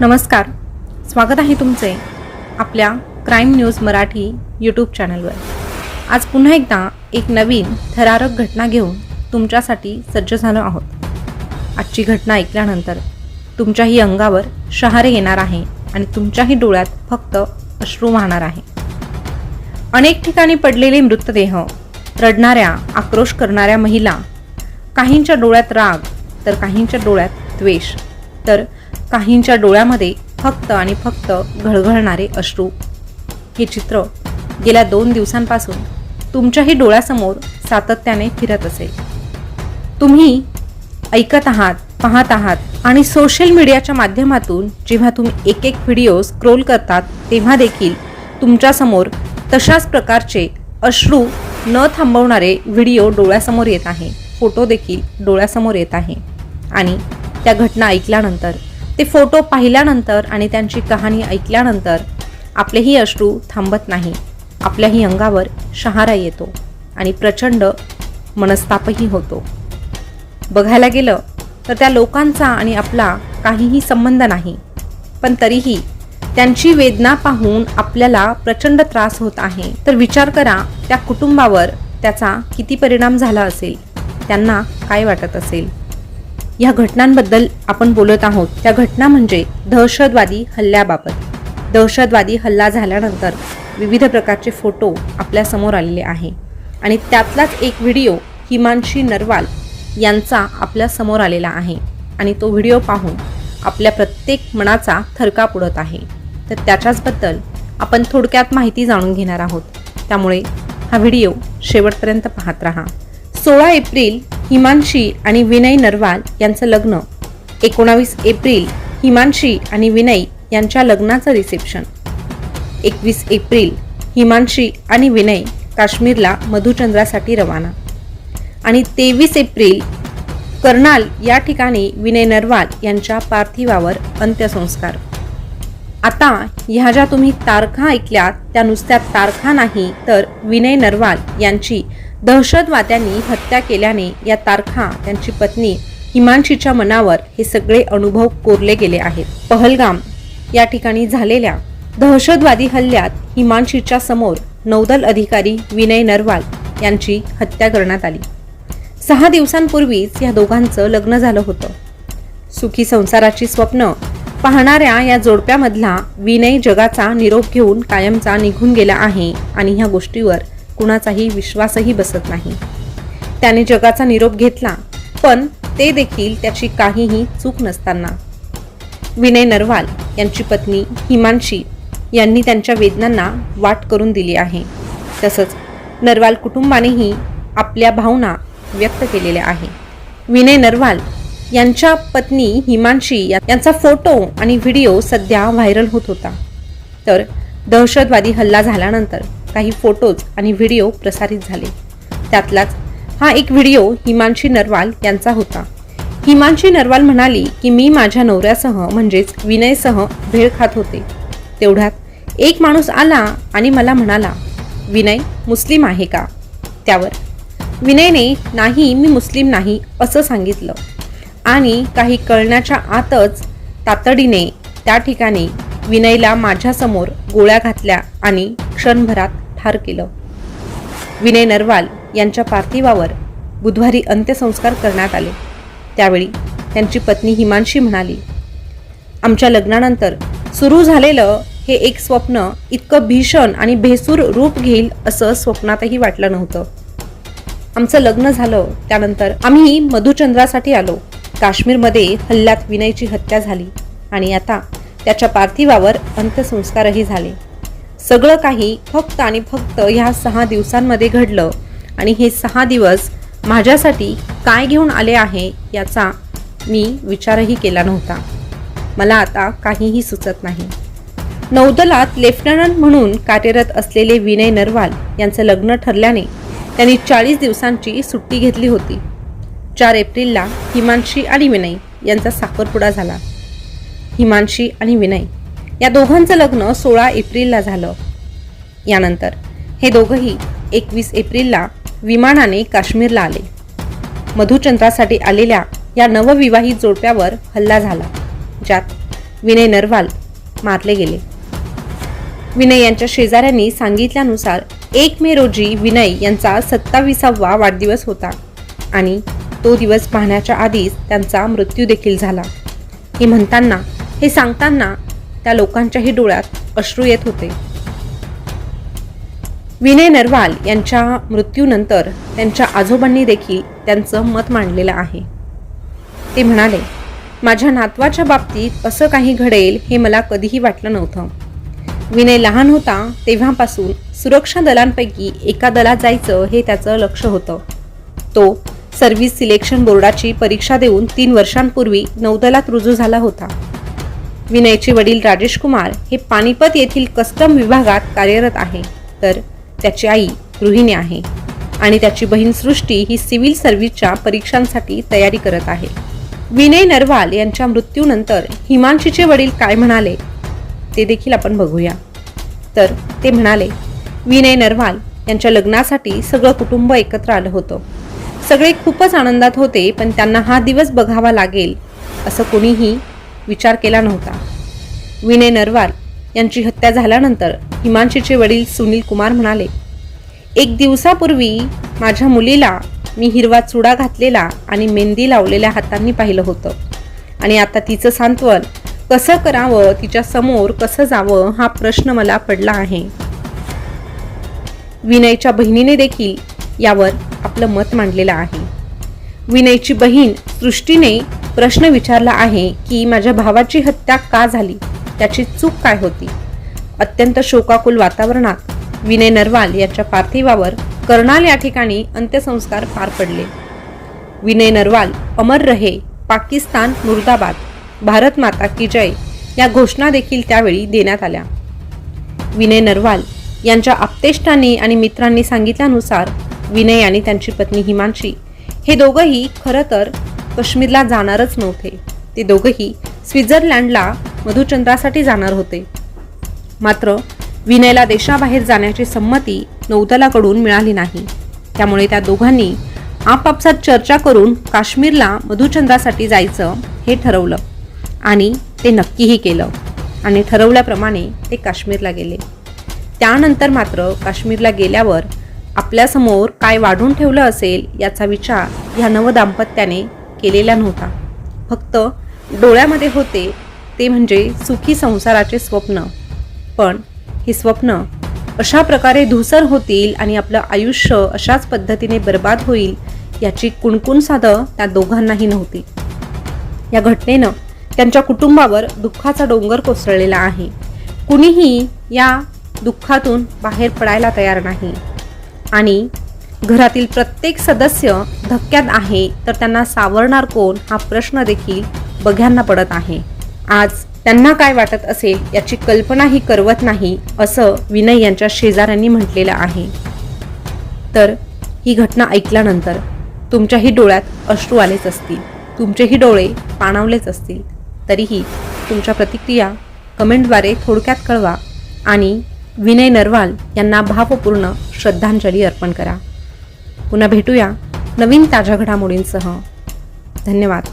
नमस्कार. स्वागत आहे तुमचे आपल्या क्राईम न्यूज मराठी यूट्यूब चॅनलवर आज पुन्हा एकदा एक नवीन थरारक घटना घेऊन तुमच्यासाठी सज्ज झालो आहोत. आजची घटना ऐकल्यानंतर तुमच्याही अंगावर शहारे येणार आहे आणि तुमच्याही डोळ्यात फक्त अश्रू वाहणार आहे. अनेक ठिकाणी पडलेले मृतदेह रडणाऱ्या आक्रोश करणाऱ्या महिला काहींच्या डोळ्यात राग तर काहींच्या डोळ्यात द्वेष तर काहींच्या डोळ्यामध्ये फक्त आणि फक्त घळघळणारे अश्रू. हे चित्र गेल्या दोन दिवसांपासून तुमच्याही डोळ्यासमोर सातत्याने फिरत असेल. तुम्ही ऐकत आहात पाहत आहात आणि सोशल मीडियाच्या माध्यमातून जेव्हा तुम्ही एक एक व्हिडिओ स्क्रोल करतात तेव्हा देखील तुमच्यासमोर तशाच प्रकारचे अश्रू न थांबवणारे व्हिडिओ डोळ्यासमोर येत आहे. फोटो देखील डोळ्यासमोर येत आहे. आणि त्या घटना ऐकल्यानंतर ते फोटो पाहिल्यानंतर आणि त्यांची कहाणी ऐकल्यानंतर आपलेही अश्रू थांबत नाही. आपल्याही अंगावर शहारा येतो आणि प्रचंड मनस्तापही होतो. बघायला गेलं तर त्या लोकांचा आणि आपला काहीही संबंध नाही. पण तरीही त्यांची वेदना पाहून आपल्याला प्रचंड त्रास होत आहे. तर विचार करा त्या कुटुंबावर त्याचा किती परिणाम झाला असेल? त्यांना काय वाटत असेल? या घटनांबद्दल आपण बोलत आहोत. त्या घटना म्हणजे दहशतवादी हल्ल्याबाबत. दहशतवादी हल्ला झाल्यानंतर विविध प्रकारचे फोटो आपल्यासमोर आलेले आहे. आणि त्यातलाच एक व्हिडिओ हिमांशी नरवाल यांचा आपल्यासमोर आलेला आहे. आणि तो व्हिडिओ पाहून आपल्या प्रत्येक मनाचा थरकाप उडत आहे. तर त्याच्याचबद्दल आपण थोडक्यात माहिती जाणून घेणार आहोत. त्यामुळे हा व्हिडिओ शेवटपर्यंत पाहत राहा. सोळा एप्रिल हिमांशी आणि विनय नरवाल यांचं लग्न. एकोणावीस एप्रिल हिमांशी आणि विनय यांच्या लग्नाचं रिसेप्शन एकवीस एप्रिल हिमांशी आणि विनय काश्मीरला मधुचंद्रासाठी रवाना. आणि तेवीस एप्रिल कर्नाल या ठिकाणी विनय नरवाल यांच्या पार्थिवावर अंत्यसंस्कार. आता ह्या ज्या तुम्ही तारखा ऐकल्यात त्या नुसत्या तारखा नाही तर विनय नरवाल यांची दहशतवाद्यांनी हत्या केल्याने या तारखा त्यांची पत्नी हिमांशीच्या मनावर हे सगळे अनुभव कोरले गेले आहेत. पहलगाम या ठिकाणी झालेल्या दहशतवादी हल्ल्यात हिमांशीच्या समोर नौदल अधिकारी विनय नरवाल यांची हत्या करण्यात आली. सहा दिवसांपूर्वीच या दोघांचं लग्न झालं होतं. सुखी संसाराची स्वप्न पाहणाऱ्या या जोडप्यामधला विनय जगाचा निरोप घेऊन कायमचा निघून गेला आहे आणि ह्या गोष्टीवर कुणाचाही विश्वासही बसत नाही. त्याने जगाचा निरोप घेतला पण ते देखील त्याची काहीही चूक नसताना. विनय नरवाल यांची पत्नी हिमांशी यांनी त्यांच्या वेदनांना वाट करून दिली आहे. तसंच नरवाल कुटुंबानेही आपल्या भावना व्यक्त केलेल्या आहे. विनय नरवाल यांच्या पत्नी हिमांशी यांचा फोटो आणि व्हिडिओ सध्या व्हायरल होत होता. तर दहशतवादी हल्ला झाल्यानंतर काही फोटोज आणि व्हिडिओ प्रसारित झाले. त्यातलाच हा एक व्हिडिओ हिमांशी नरवाल यांचा होता. हिमांशी नरवाल म्हणाली की मी माझ्या नवऱ्यासह म्हणजेच विनयसह भेळ खात होते. तेवढ्यात एक माणूस आला आणि मला म्हणाला विनय मुस्लिम आहे का? त्यावर विनयने नाही मी मुस्लिम नाही असं सांगितलं. आणि काही कळण्याच्या आतच तातडीने त्या ठिकाणी विनयला माझ्यासमोर गोळ्या घातल्या आणि क्षणभरात ठार केलं. विनय नरवाल यांच्या पार्थिवावर बुधवारी अंत्यसंस्कार करण्यात आले. त्यावेळी त्यांची पत्नी हिमांशी म्हणाली आमच्या लग्नानंतर सुरू झालेलं हे एक स्वप्न इतकं भीषण आणि भेसूर रूप घेईल असं स्वप्नातही वाटलं नव्हतं. आमचं लग्न झालं त्यानंतर आम्ही मधुचंद्रासाठी आलो. काश्मीरमध्ये हल्ल्यात विनयची हत्या झाली आणि आता त्याच्या पार्थिवावर अंत्यसंस्कारही झाले. सगळं काही फक्त आणि फक्त ह्या सहा दिवसांमध्ये घडलं. आणि हे सहा दिवस माझ्यासाठी काय घेऊन आले आहे याचा मी विचारही केला नव्हता. मला आता काहीही सुचत नाही. नौदलात लेफ्टनंट म्हणून कार्यरत असलेले विनय नरवाल यांचं लग्न ठरल्याने त्यांनी चाळीस दिवसांची सुट्टी घेतली होती. चार एप्रिलला हिमांशी आणि विनय यांचा साखरपुडा झाला. हिमांशी आणि विनय या दोघांचं लग्न सोळा एप्रिलला झालं. यानंतर हे दोघंही एकवीस एप्रिलला विमानाने काश्मीरला आले. मधुचंद्रासाठी आलेल्या या नवविवाहित जोडप्यावर हल्ला झाला ज्यात विनय नरवाल मारले गेले. विनय यांच्या शेजाऱ्यांनी सांगितल्यानुसार एक मे रोजी विनय यांचा सत्तावीसावा वाढदिवस होता आणि तो दिवस पाहण्याच्या आधीच त्यांचा मृत्यू देखील झाला. हे म्हणताना हे सांगताना त्या लोकांच्याही डोळ्यात अश्रू येत होते. विनय नरवाल यांच्या मृत्यूनंतर त्यांच्या आजोबांनी देखील त्यांचं मत मांडलेलं आहे. ते म्हणाले माझ्या नातवाच्या बाबतीत असं काही घडेल हे मला कधीही वाटलं नव्हतं. विनय लहान होता तेव्हापासून सुरक्षा दलांपैकी एका दलात जायचं हे त्याचं लक्ष होतं. तो सर्व्हिस सिलेक्शन बोर्डाची परीक्षा देऊन तीन वर्षांपूर्वी नौदलात रुजू झाला होता. विनयचे वडील राजेश कुमार हे पानिपत येथील कस्टम विभागात कार्यरत आहे. तर त्याची आई गृहिणी आहे आणि त्याची बहीण सृष्टी ही सिव्हिल सर्व्हिसच्या परीक्षांसाठी तयारी करत आहे. विनय नरवाल यांच्या मृत्यूनंतर हिमांशीचे वडील काय म्हणाले? ते देखील आपण बघूया. तर ते म्हणाले विनय नरवाल यांच्या लग्नासाठी सगळं कुटुंब एकत्र आलं होतं. सगळे खूपच आनंदात होते पण त्यांना हा दिवस बघावा लागेल असं कोणीही विचार केला नव्हता. विनय नरवाल यांची हत्या झाल्यानंतर हिमांशीचे वडील सुनील कुमार म्हणाले एक दिवसापूर्वी माझ्या मुलीला मी हिरवा चुडा घातलेला आणि मेहंदी लावलेल्या हातांनी पाहिलं होतं. आणि आता तिचं सांत्वन कसं करावं तिच्या समोर कसं जावं हा प्रश्न मला पडला आहे. विनयच्या बहिणीने देखील यावर आपलं मत मांडलेलं आहे. विनयची बहीण सृष्टीने प्रश्न विचारला आहे की माझ्या भावाची हत्या का झाली? त्याची चूक काय होती? अत्यंत शोकाकुल वातावरणात विनय नरवाल याच्या पार्थिवावर कर्नाल या ठिकाणी अंत्यसंस्कार पार पडले. विनय नरवाल अमर रहे पाकिस्तान मुर्दाबाद भारत माता की जय या घोषणा देखील त्यावेळी देण्यात आल्या. विनय नरवाल यांच्या आप्तेष्टांनी आणि मित्रांनी सांगितल्यानुसार विनय आणि त्यांची पत्नी हिमांशी हे दोघंही खरं तर काश्मीरला जाणारच नव्हते. ते दोघंही स्वित्झर्लंडला मधुचंद्रासाठी जाणार होते. मात्र विनयला देशाबाहेर जाण्याची संमती नौदलाकडून मिळाली नाही. त्यामुळे त्या दोघांनी आपापसात चर्चा करून काश्मीरला मधुचंद्रासाठी जायचं हे ठरवलं आणि ते नक्कीही केलं आणि ठरवल्याप्रमाणे ते काश्मीरला गेले. त्यानंतर मात्र काश्मीरला गेल्यावर आपल्यासमोर काय वाढून ठेवलं असेल याचा विचार ह्या नवदाम्पत्याने केलेला नव्हता. फक्त डोळ्यामध्ये होते ते म्हणजे सुखी संसाराचे स्वप्न. पण हे स्वप्न अशा प्रकारे धुसर होतील आणि आपलं आयुष्य अशाच पद्धतीने बर्बाद होईल याची कुणकुण साधं त्या दोघांनाही नव्हती. या घटनेनं त्यांच्या कुटुंबावर दुःखाचा डोंगर कोसळलेला आहे. कुणीही या दुःखातून बाहेर पडायला तयार नाही. आणि घरातील प्रत्येक सदस्य धक्क्यात आहे तर त्यांना सावरणार कोण हा प्रश्न देखील बघ्यांना पडत आहे. आज त्यांना काय वाटत असेल याची कल्पनाही करवत नाही असं विनय यांच्या शेजाऱ्यांनी म्हटलेलं आहे. तर ही घटना ऐकल्यानंतर तुमच्याही डोळ्यात अश्रू आलेच असतील तुमचेही डोळे पाणावलेच असतील तरीही तुमच्या प्रतिक्रिया कमेंटद्वारे थोडक्यात कळवा आणि विनय नरवाल यांना भावपूर्ण श्रद्धांजली अर्पण करा. पुन्हा भेटूया नवीन ताज्या घडामोडींसह. धन्यवाद.